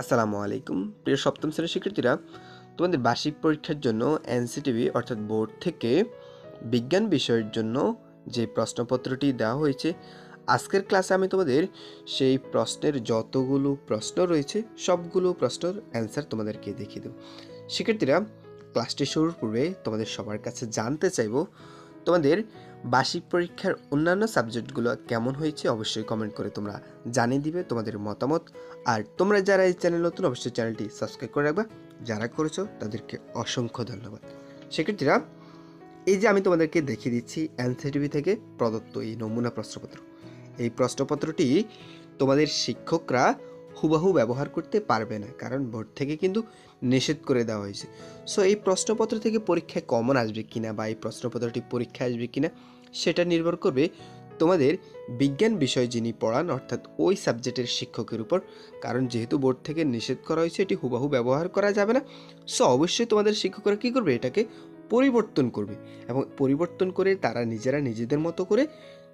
আসসালামু আলাইকুম। প্রিয় সপ্তম শ্রেণির শিক্ষার্থীরা, তোমাদের বার্ষিক পরীক্ষার জন্য এনসিটিভি অর্থাৎ বোর্ড থেকে বিজ্ঞান বিষয়ের জন্য যে প্রশ্নপত্রটি দেওয়া হয়েছে, আজকের ক্লাসে আমি তোমাদের সেই প্রশ্নের যতগুলো প্রশ্ন রয়েছে, সবগুলো প্রশ্নের অ্যান্সার তোমাদেরকে দেখিয়ে দেব। শিক্ষার্থীরা, ক্লাসটি শুরুর পূর্বে তোমাদের সবার কাছে জানতে চাইব তোমাদের বার্ষিক পরীক্ষার অন্যান্য সাবজেক্টগুলো কেমন হয়েছে অবশ্যই কমেন্ট করে তোমরা জানিয়ে দিবে তোমাদের মতামত। আর তোমরা যারা এই চ্যানেল নতুন, অবশ্যই চ্যানেলটি সাবস্ক্রাইব করে রাখবা। যারা করেছ, তাদেরকে অসংখ্য ধন্যবাদ। সেক্ষেত্রে এই যে আমি তোমাদেরকে দেখিয়ে দিচ্ছি এনসিটিভি থেকে প্রদত্ত এই নমুনা প্রশ্নপত্র। এই প্রশ্নপত্রটি তোমাদের শিক্ষকরা হুবাহু ব্যবহার করতে পারবে না, কারণ বোর্ড থেকে কিন্তু নিষেধ করে দেওয়া হয়েছে। সো এই প্রশ্নপত্র থেকে পরীক্ষায় কমন আসবে কিনা বা এই প্রশ্নপত্রটি পরীক্ষায় আসবে কিনা, সেটা নির্ভর করবে তোমাদের বিজ্ঞান বিষয় যিনি পড়ান, অর্থাৎ ওই সাবজেক্টের শিক্ষকের উপর। কারণ যেহেতু বোর্ড থেকে নিষেধ করা হয়েছে, এটি হুবাহু ব্যবহার করা যাবে না। সো অবশ্যই তোমাদের শিক্ষকরা কী করবে? এটাকে পরিবর্তন করবে। এবং পরিবর্তন করে তারা নিজেরা নিজেদের মতো করে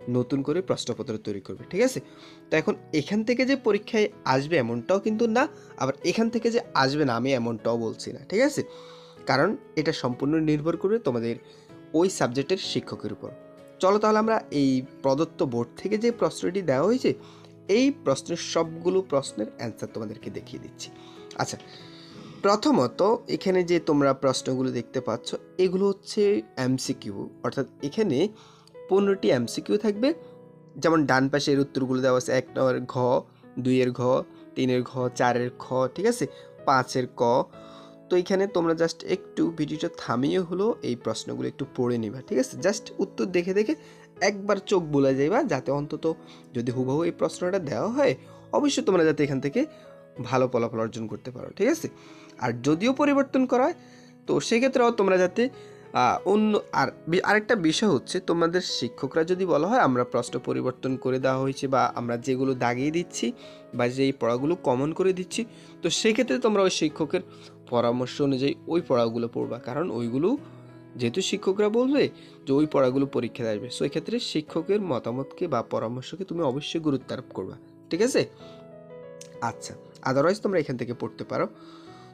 নতুন করে প্রশ্নপত্র তৈরি করবে, ঠিক আছে? তো এখন এখান থেকে যে পরীক্ষায় আসবে এমনটাও কিন্তু না, আবার এখান থেকে যে আসবে না, আমি এমনটাও বলছি না, ঠিক আছে? কারণ এটা সম্পূর্ণ নির্ভর করবে তোমাদের ওই সাবজেক্টের শিক্ষকের উপর। চলো তাহলে আমরা এই প্রদত্ত বোর্ড থেকে যে প্রশ্নটি দেওয়া হয়েছে, এই প্রশ্নের সবগুলো প্রশ্নের অ্যান্সার তোমাদেরকে দেখিয়ে দিচ্ছি। আচ্ছা প্রথমত এখানে যে তোমরা প্রশ্নগুলো দেখতে পাচ্ছ, এগুলো হচ্ছে এমসিকিউ অর্থাৎ এখানে পনেরোটি এমসিকিউ থাকবে। যেমন ডান পাশের উত্তরগুলো দেওয়া আছে, এক নম্বর ঘ, দুইয়ের ঘ, তিনের ঘ, চারের খ, ঠিক আছে? পাঁচের ক। তো এখানে তোমরা জাস্ট একটু ভিডিওটা থামিয়ে হলো, এই প্রশ্নগুলো একটু পড়ে নিবা, ঠিক আছে? জাস্ট উত্তর দেখে দেখে একবার চোখ বলে যাইবা, যাতে অন্তত যদি হুবহু এই প্রশ্নটা দেওয়া হয়, অবশ্যই তোমরা যাতে এখান থেকে ভালো ফলাফল অর্জন করতে পারো, ঠিক আছে? আর যদিও পরিবর্তন করা হয়, তো সেক্ষেত্রেও তোমরা যাতে অন্য, আর আরেকটা বিষয় হচ্ছে তোমাদের শিক্ষকরা যদি বলা হয়, আমরা প্রশ্ন পরিবর্তন করে দেওয়া হয়েছে বা আমরা যেগুলো দাগিয়ে দিচ্ছি বা যেই পড়াগুলো কমন করে দিচ্ছি, তো সেক্ষেত্রে তোমরা ওই শিক্ষকের পরামর্শ অনুযায়ী ওই পড়াগুলো পড়বা। কারণ ওইগুলো যেহেতু শিক্ষকরা বলবে, যে ওই পড়াগুলো পরীক্ষায় আসবে। সো ক্ষেত্রে শিক্ষকের মতামতকে বা পরামর্শকে তুমি অবশ্যই গুরুত্ব আরোপ করবা। ঠিক আছে? আচ্ছা আদারওয়াইজ তোমরা এখান থেকে পড়তে পারো।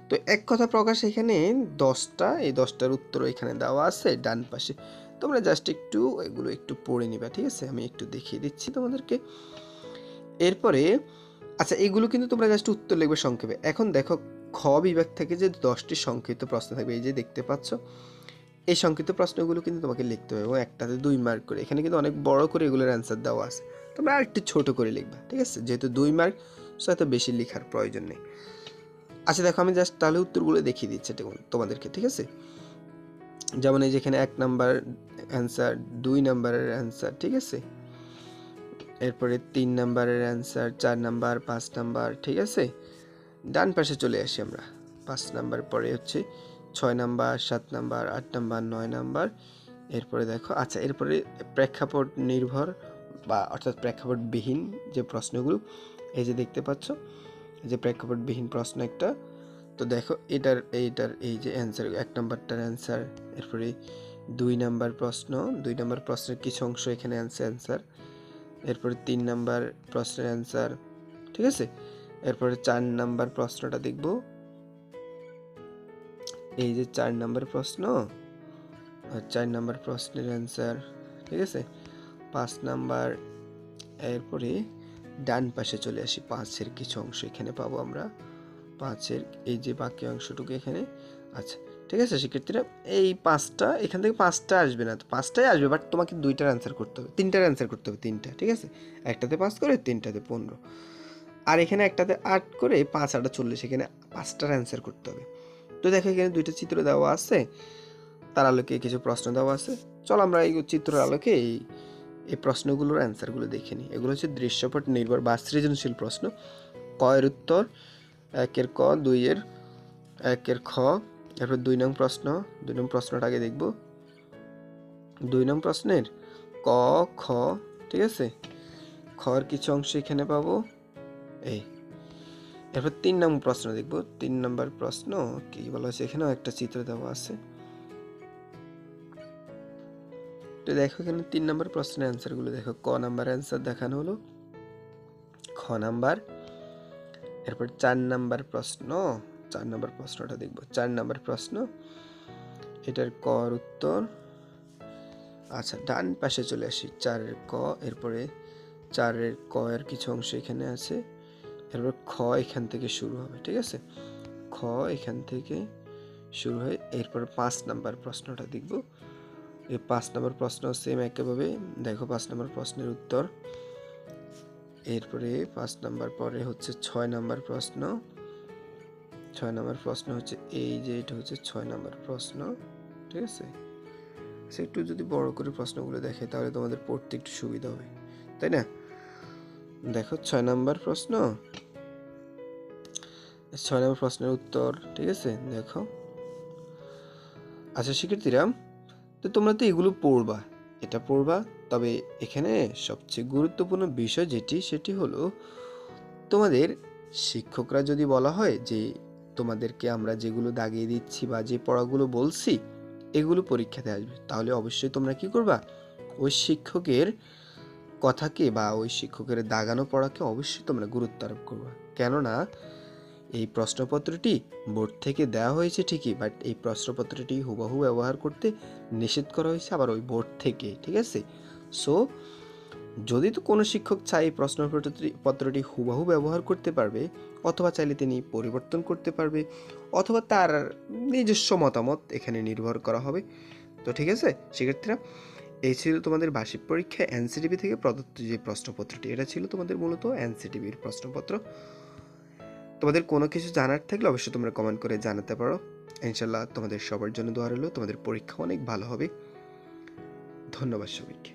তো এক কথা প্রকাশ এখানে দশটা, এই দশটার উত্তর এখানে দেওয়া আছে, ডান পাশে। তোমরা জাস্ট একটু এগুলো একটু পড়ে নিবা, ঠিক আছে? আমি একটু দেখিয়ে দিচ্ছি তোমাদেরকে। এরপরে আচ্ছা এগুলো কিন্তু তোমরা জাস্ট উত্তর লিখবে সংক্ষেপে। এখন দেখো, খ বিভাগ থেকে যে দশটি সংক্ষিপ্ত প্রশ্ন থাকবে, এই যে দেখতে পাচ্ছ, এই সংক্ষিপ্ত প্রশ্নগুলো কিন্তু তোমাকে লিখতে হবে এবং একটাতে দুই মার্ক করে। এখানে কিন্তু অনেক বড় করে এগুলোর অ্যান্সার দেওয়া আছে। তোমরা আর একটু ছোট করে লিখবা, ঠিক আছে? যেহেতু দুই মার্ক সো এত বেশি লেখার প্রয়োজন নেই। আচ্ছা দেখো, আমি জাস্ট তাহলে উত্তরগুলো দেখিয়ে দিচ্ছি দেখুন তোমাদেরকে, ঠিক আছে? যেমন এই যেখানে এক নাম্বার অ্যান্সার দুই নাম্বারের অ্যান্সার ঠিক আছে? এরপরে তিন নাম্বারের অ্যান্সার চার নাম্বার পাঁচ নাম্বার ঠিক আছে? ডান পাশে চলে আসি আমরা। পাঁচ নাম্বার পরে হচ্ছে ছয় নাম্বার সাত নাম্বার আট নাম্বার নয় নাম্বার এরপরে দেখো আচ্ছা এরপরে প্রেক্ষাপট নির্ভর বা অর্থাৎ প্রেক্ষাপটবিহীন যে প্রশ্নগুলো, এই যে দেখতে পাচ্ছ যে প্রেক্ষাপটবিহীন প্রশ্ন একটা। তো দেখো, এটার, এইটার, এই যে অ্যান্সার এক নাম্বারটার অ্যান্সার এরপরে দুই নাম্বার প্রশ্ন, দুই নাম্বার প্রশ্নের কিছু অংশ এখানে অ্যান্সার অ্যান্সার এরপরে তিন নাম্বার প্রশ্নের অ্যান্সার ঠিক আছে? এরপরে চার নাম্বার প্রশ্নটা দেখব। এই যে চার নাম্বার প্রশ্ন, আর চার নাম্বার প্রশ্নের অ্যান্সার ঠিক আছে? পাঁচ নাম্বার, এরপরে ডান পাশে চলে আসি, পাঁচের কিছু অংশ এখানে পাবো আমরা। পাঁচের এই যে বাকি অংশটুকু এখানে। আচ্ছা ঠিক আছে শিক্ষার্থীরা, এই পাঁচটা, এখান থেকে পাঁচটা আসবে না, তো পাঁচটাই আসবে বাট তোমাকে দুইটার অ্যান্সার করতে হবে, তিনটার অ্যান্সার করতে হবে, তিনটা, ঠিক আছে? একটাতে পাঁচ করে, তিনটাতে পনেরো। আর এখানে একটাতে আট করে পাঁচ আটা চল্লিশ, এখানে পাঁচটার অ্যান্সার করতে হবে। তো দেখো এখানে দুইটা চিত্র দেওয়া আছে, তার আলোকে কিছু প্রশ্ন দেওয়া আছে। চল আমরা এই চিত্রের আলোকে এই এই প্রশ্নগুলোর অ্যান্সারগুলো দেখে নিই। এগুলো হচ্ছে দৃশ্যপট নির্ভর বা সৃজনশীল প্রশ্ন। ক এর উত্তর, একের ক দুইয়ের একের খ, এরপর দুই নং প্রশ্ন, দুই নং প্রশ্নটা আগে দেখব। দুই নং প্রশ্নের ক, খ, ঠিক আছে? খর কিছু অংশ এখানে পাবো। এই। এরপর তিন নম্বর প্রশ্ন দেখব। তিন নম্বর প্রশ্ন কি বলা হয়েছে? এখানেও একটা চিত্র দেওয়া আছে। তো দেখো এখানে তিন নম্বর প্রশ্নের অ্যান্সারগুলো দেখো। ক নাম্বার অ্যান্সার দেখানো হলো। খ নাম্বার, এরপর চার নাম্বার প্রশ্ন। চার নাম্বার প্রশ্নটা দেখব। চার নাম্বার প্রশ্ন, এটার কর উত্তর। আচ্ছা ডান পাশে চলে আসি। চারের ক, এরপরে চারের ক এর কিছু অংশ এখানে আছে। এরপর খ এখান থেকে শুরু হবে, ঠিক আছে? খ এখান থেকে শুরু হয়ে এরপর পাঁচ নাম্বার প্রশ্নটা দেখব। এই পাঁচ নাম্বার প্রশ্ন সেম একইভাবে দেখো পাঁচ নাম্বার প্রশ্নের উত্তর। এরপরে পাঁচ নাম্বার পরে হচ্ছে ছয় নাম্বার প্রশ্ন। ছয় নাম্বার প্রশ্ন হচ্ছে এই যে, এটা হচ্ছে ছয় নাম্বার প্রশ্ন, ঠিক আছে? সে একটু যদি বড় করে প্রশ্নগুলো দেখে, তাহলে তোমাদের পড়তে একটু সুবিধা হবে, তাই না? দেখো ছয় নাম্বার প্রশ্ন। ছয় নম্বর প্রশ্নের উত্তর, ঠিক আছে? দেখো। আচ্ছা শিক্ষার্থীরা তো তোমরা তো এগুলো পড়বা। এটা পড়বা, তবে এখানে সবচেয়ে গুরুত্বপূর্ণ বিষয় যেটি, সেটি হলো তোমাদের শিক্ষকরা যদি বলা হয় যে, তোমাদেরকে আমরা যেগুলো দাগিয়ে দিচ্ছি বা যে পড়াগুলো বলছি, এগুলো পরীক্ষাতে আসবে, তাহলে অবশ্যই তোমরা কি করবা? ওই শিক্ষকের কথাকে বা ওই শিক্ষকের দাগানো পড়াকে অবশ্যই তোমরা গুরুত্ব আরোপ করবা। কেননা এই প্রশ্নপত্রটি বোর্ড থেকে দেওয়া হয়েছে ঠিকই বাট এই প্রশ্নপত্রটি হুবাহু ব্যবহার করতে নিষেধ করা হয়েছে আবার ওই বোর্ড থেকে, ঠিক আছে? সো যদি তো কোনো শিক্ষক চায় এই প্রশ্নপত্রটি, পত্রটি হুবহু ব্যবহার করতে পারবে, অথবা চাইলে তিনি পরিবর্তন করতে পারবে, অথবা তার নিজস্ব মতামত এখানে নির্ভর করা হবে। তো ঠিক আছে? শিক্ষার্থীরা এই ছিল তোমাদের বার্ষিক পরীক্ষা এনসিটিভি থেকে প্রদত্ত যে প্রশ্নপত্রটি, এটা ছিল তোমাদের মূলত এনসিটিভির প্রশ্নপত্র। তোমাদের কোনো কিছু জানার থাকলে অবশ্যই তোমরা কমেন্ট করে জানাতে পারো। ইনশাল্লাহ তোমাদের সবার জন্য দোয়া রইল, তোমাদের পরীক্ষা অনেক ভালো হবে। ধন্যবাদ সবাইকে।